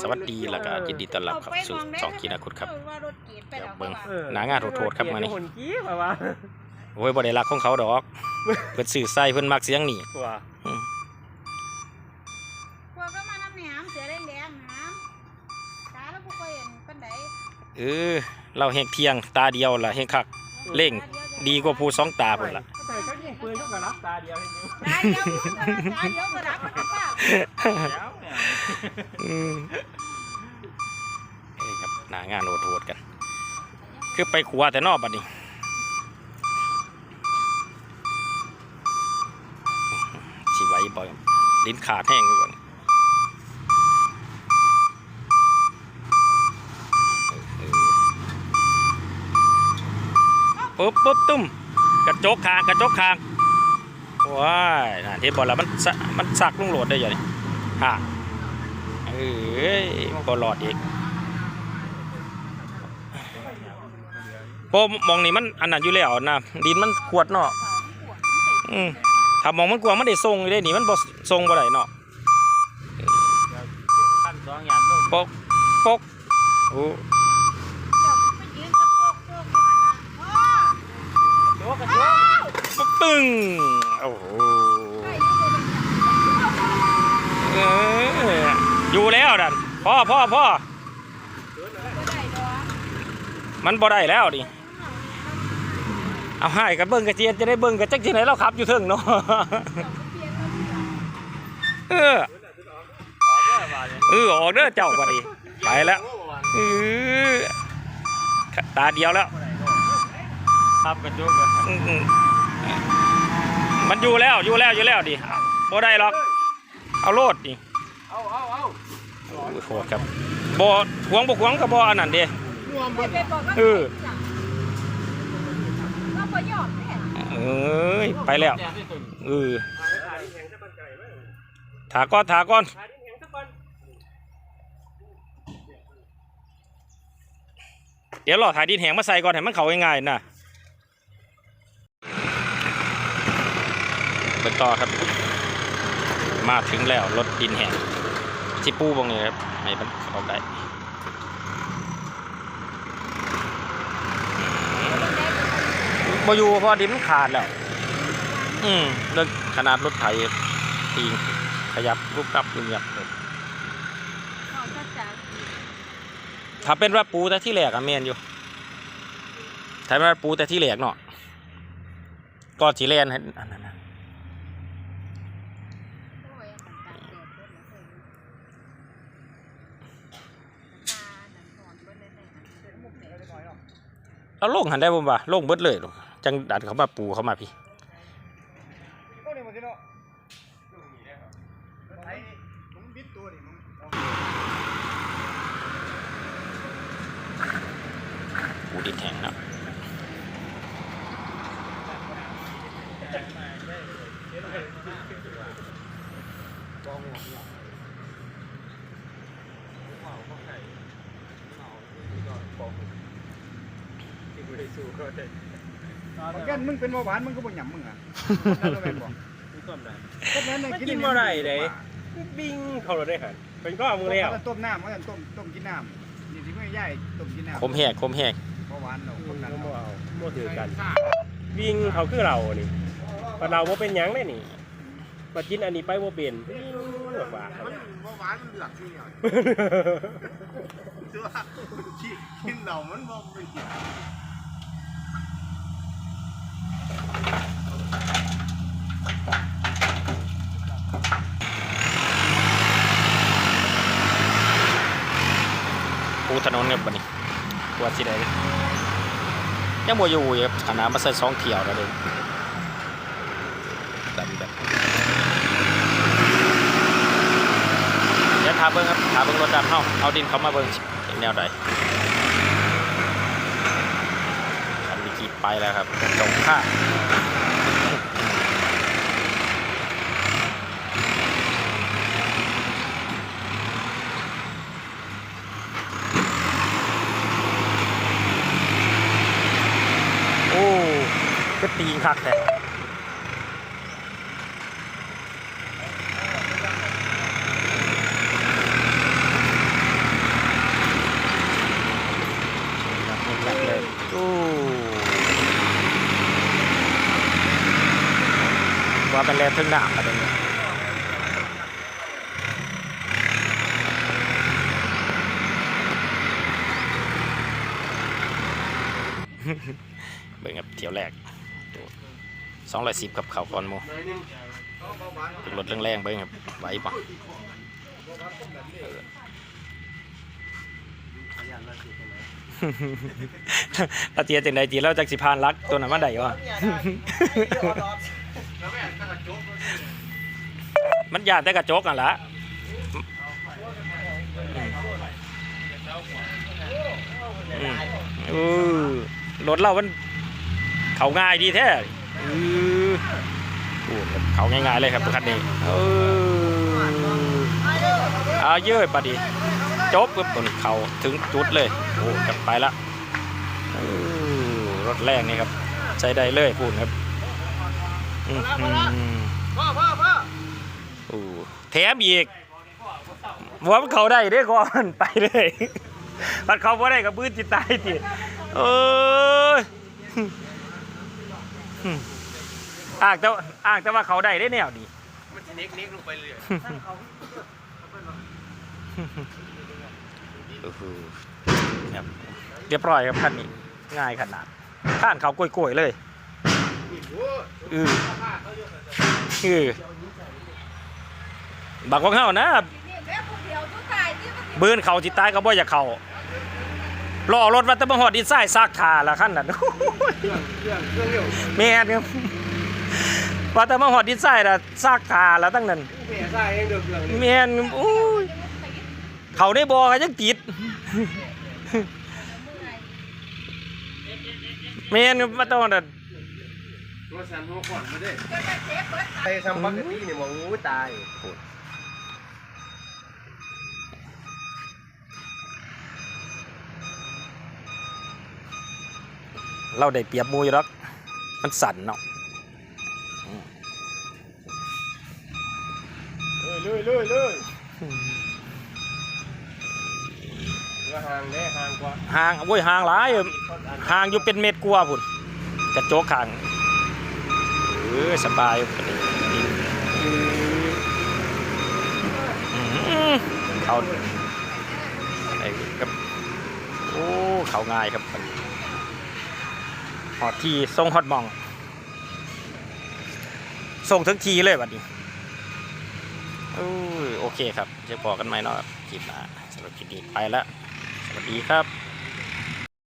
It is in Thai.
สวัสดีแล้วก็ยินดีต้อนรับเข้าสู่ช่องกีนาคุดครับว่ารถกรีดไปแล้วเบิ่งเขาว่าหนางานโทษๆครับมื้อนี้คนกี้ป่าวะโอ้ยบ่ได้รักของเขาดอกเพิ่นสื่อใส่เพิ่นมักเสียงนี่ว่าอืมพวกก็มาน้ำแหนมเสียแดงแดงๆน้ำตาแล้วพวกก็เห็นปันไดเออเราเฮงเที่ยงตาเดียวล่ะเฮงคักเร่งดีกว่าผู้สองตาพุ่นล่ะแต่ก็ยิงปืนเขาก็รับตาเดียวให้นิ้วตาเดียวอยู่ตาเดียวก็รับมั นก็ป้าแล้วเนี่ยอืมเอ้ยครับหนางานโทษๆกัน คือไปขัวแต่นอกบัดนี้สิไหวบ่อยลิ้นขาดแห้งอยู่บัดนี้เออปุ๊บปุ๊บตุ้มกระจกคางกระจกคางว้ายนะที่บอกแล้วมันสะมันสักลุงโหลดได้ยังนี่ฮะ เอ้ยบอลอดอีกโปมองนี่มันอันนั้นอยู่แล้วนะดินมันขวดเนาะอืมถ้ามองมันกลัวมันได้ทรงอยู่ได้นี่มันบ่ทรงบ่ได้เนาะขั้นสองอย่างนุ่มปกปกโอ้เดี๋ยวไปยืนตะโปกโปกอยู่หั่นล่ะพ่อโจ๊กกระโจ๊กปึ้งโอ้โหใช่นี่เลยเป็นอย่างเอ อยู่แล้วดันพ่อพ่อพ่อมันบ่ได้แล้วดิเอาให้กันเบิ่งกระเจียนจะได้เบิ่งกระจักที่ไหนเราขับอยู่เทิงเนาะเออออเออออกเด้อเจ้าบัดนี้ไปแล้วเออตาเดียวแล้วครับกระจ๊กมันอยู่แล้วอยู่แล้วอยู่แล้วดิบ่ได้หรอกเอาโลดดิเอาเอาเอา โอ้ยโหดครับบ่หวงบ่หวงก็บ่อันนั้นเด้ไม่เอกว่าเออเอ้ยไปแล้วเออถาก้อนถาก้อนเดี๋ยวรอถ่ายดินแหงมาใส่ก่อนให้มันเขาง่ายๆนะเป็นต่อครับ มาถึงแล้วรถดินแหง ชิปูบงเลยครับให้มันเข้าได้บอยู่เพอดินมันขาดแล้ว อืมเรื่องขนาดรถไถตีงขยับรูปกลับเงียบเลยถ้าเป็นว่าปูแต่ที่แหลกอะเมนอยู่ถ้าเป็นว่าปูแต่ที่แหลกเนาะก็ทีแลนให้อันนั้นน่ะ โอ้ยมันตากแดดเบิดแล้วเพิ่นตานั่นถอนเบิดเลยแม่เดินมุกแดด เราลงหันได้บ่บ่าลงเบิดเลยลูกจังดันเขามาปูเขามาพี่โอ้นี่มัน สิเนาะไอ้ผมบิดตัวดิมึงปูดินแห้งเนาะแกนมึงเป็นเบาหวานมึงก็บ่หยำมึงอะนั่นก็แม่นบ่ก็แม่นมันกินบ่ได้เด้บิงเขาเราได้หันเป็นก็มึงแล้วต้มน้ำว่าต้มต้มกินน้ำนี่ที่มึงย่ายต้มกินน้ำคมแหกคมแหกเบาหวานเราคนนั้นบ่เอาบ่ถือกันบิงเขาคือเรานี่ปเราบ่เป็นหยังได้นี่มากินอันนี้ไปบ่เป็นบิงแบบว่าเมื่อวานมันเหลือกที่เนี่ยคือว่าขี้กินเหล่ามันบ่เป็นกิน ปูถนนครับบัดนี้ปวดสิได้ยังบ่อยู่อีกครับขนาดมาใส่สองเที่ยวแล้วเด้ดันแบบเดี๋ยวถาเบิ่งครับถาเบิ่งรถดำเฮาเอาดินเขามาเบิ่งเป็นแนวใดคัน ไปแล้วครับตงค่าโอ้ก็ตีคักแต่โอ้ ว่าเป็นแลนทึงหน้ามาตรงนี้เบิ่งครับเที่ยวแรกสองร้อยสิบกับเขาก่อนหมูเป็นรถแรงๆเบิ่งครับไหวปะถ้าเตียจังใดจีเราจักสิพานรักตัวนั้นมาได้วะ มันยานแต่กระจกนั่นละอือรถเรามันเขาง่ายดีแท้อือโอ้เขาง่ายๆเลยครับคันนี้เออเอาเยอะปะดิจบปุ๊บตัวนี้เขาถึงจุดเลยโอ้กลับไปละรถแรงนี่ครับ ใช้ได้เลยพูดครับ อื้อหือพ่อพ่อพ่อ โอ้แถมอีกว่ามันเขาได้ได้ก่อนไปเลยมันเขาบ่ได้กับปืนจิตตายจิเอ้ยอ้างแต่ว่าอ้างแต่ว่าเขาได้ได้แนวดีมันจะเน็กเน็กลงไปเลยโอ้โหครับเรียบร้อยครับคันนี้ ง่ายขนาดข้านเขากล้วยๆเลยอืออือ บักของเฮานะนี่แม่ผู้เดียวทุกตายที่มันบืนเขาจิตายก็บ่อยากเขารอรถวัดแตะบังหอดดินทรายซากขาละขั้นนั้นแม่นครับว่าแต่มาหอดดินทรายละซากขาละตั้งนั้นแม่ใส่เองเดือดเดือดแม่นโอ้ยเขาได้บ่ก็ยังติดแม่นครับว่าแต้องนั้นรถสันหัวขอนมาได้ไอ้ทำปกตินี่มองงูตาย เราได้เปรียบหมูอยู่หรอกมันสั่นเนาะเลยเลยเลยเรือห่างแน่ห่างกว่าห่างโอ้ยห่างหลายอะห่างอยู่เป็นเม็ดกว่าพุ่นกระโจกข้างเออสบายอื้อเขาไอ้กับโอ้เขาง่ายครับ หอดทีส่งฮอดมองส่งทั้งทีเลยวันนี้โอ้โอเคครับจะบอกกันไหมเนาะคลิปหน้าสำหรับคลิปนี้ไปแล้วสวัสดีครับ